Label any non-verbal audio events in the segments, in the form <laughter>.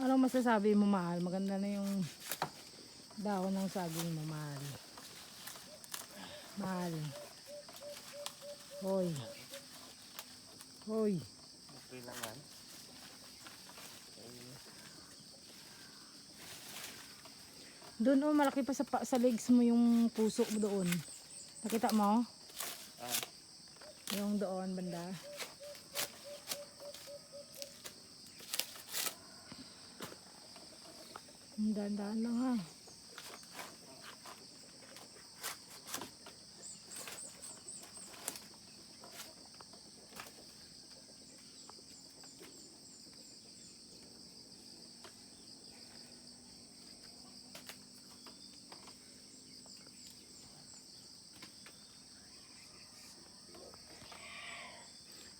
Anong masasabi mo, mahal? Maganda na yung dahon ng saging mo, mahal. Mahal. Hoy. Hoy. Okay lang yan. Doon oh, malaki pa sa, sa legs mo yung puso doon. Nakita mo? ah, Yung doon, banda. Ang Dahan-dahan lang ha.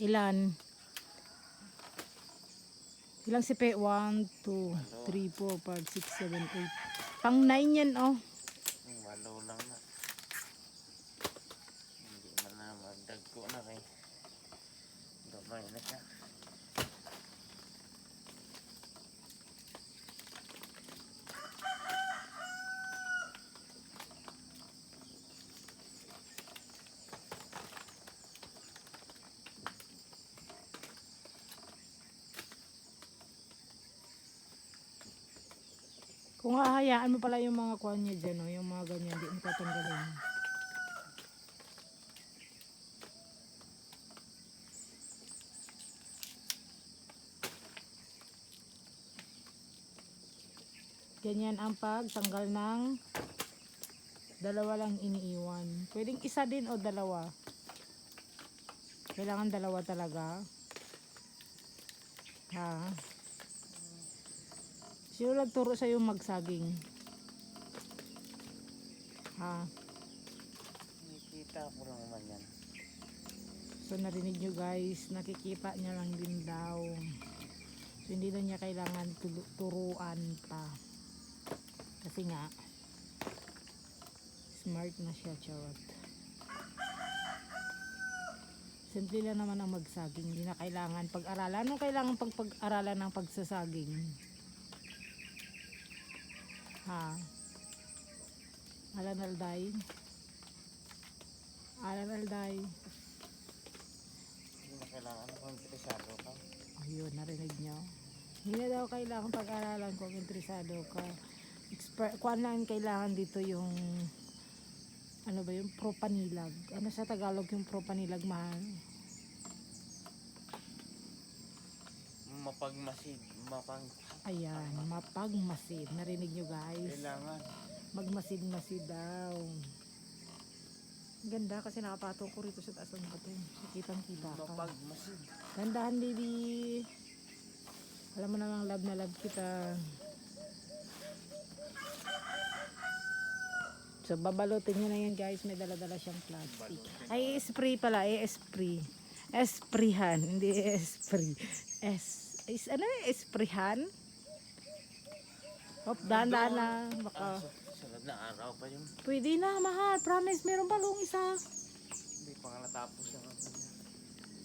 Ilan? Ilang sipe? 1, 2, 3, 4, 5, 6, 7, 8. Pang 9 yan, oh. yung walo lang na. Hindi man na magdagko na kay. Gamay na siya. Kung hahayaan mo pala yung mga kuhan niya dyan, oh, yung mga ganyan, di mo tatanggalin. Ganyan ang pagtanggal ng dalawa lang iniiwan. Pwedeng isa din o dalawa. Kailangan dalawa talaga. Ha? Sino nagturo sa'yo magsaging? Ha? Nakikita ko lang naman yan. So narinig nyo guys, nakikita niya lang din daw. So hindi na niya kailangan turuan pa. Kasi nga, smart na siya, charot. Simple lang naman ang magsaging. Hindi na kailangan pag-aralan. Ano kailangan pag pag-aralan ng pagsasaging? Ha? Alan Alday? Alan Alday? Hindi na kailangan kung interesado ka. Ayun, narinig nyo. Hindi na daw kailangan pag-aralan kung interesado ka. Expert, kung lang kailangan dito yung ano ba yung propanilag. Ano sa Tagalog yung propanilag mahal? Mapagmasid, mapag... Ayan, mapagmasid. Narinig nyo guys? Kailangan. Magmasid-masid daw. Ganda kasi nakapatong ko rito sa taas ng bato. Kitang kita ka. Mapagmasid. Gandahan, baby. Alam mo namang love na love kita. So, babalutin nyo na yan, guys. May dala-dala siyang plastic. Ay, spray pala. Eh, spray. Esprayhan. Hindi <laughs> spray. Es, is, ano yung esprayhan? Hop, dahan-dahan na. Baka. Ah, sunod na araw pa yun. Pwede na, mahal. Promise, meron balong isa. Hindi pa nga natapos yung ano niya.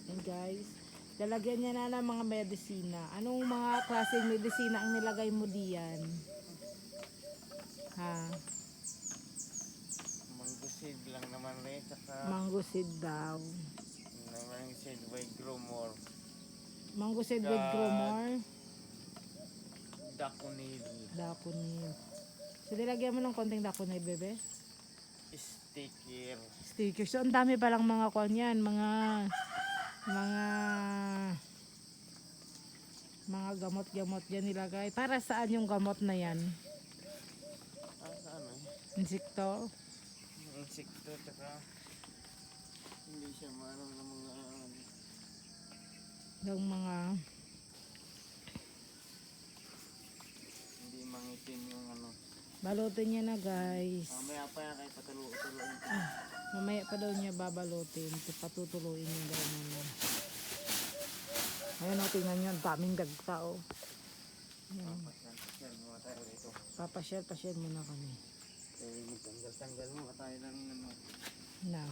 Yan guys. Lalagyan niya na ng mga medisina. Anong mga klaseng medisina ang nilagay mo diyan? Ha? Manggusid lang naman rin. Tsaka Mango seed daw. said by grow more. Mango seed with gromor. Dakunil. Dakunil. So, nilagyan mo ng konting dakunil, bebe. Sticker. Stickers. So, ang dami palang mga kwan yan. Mga, mga, mga gamot-gamot dyan nilagay. Para saan yung gamot na yan? Ah, sa ano eh. Insekto? Insekto. Tsaka hindi siya maano ng mga Yung mga, Hindi mangitim yung ano. balutin niya na guys. Mamaya pa yan kahit patulo-tuloin. Mamaya pa daw niya babalutin. Patutuluin niya daw muna. Ayun o, tingnan niyo. Ang daming dagta o. Ayan. Pasyal muna tayo rito. Papasyal-pasyal muna kami. Kaya magtanggal-tanggal mo tayo ng ano. Na.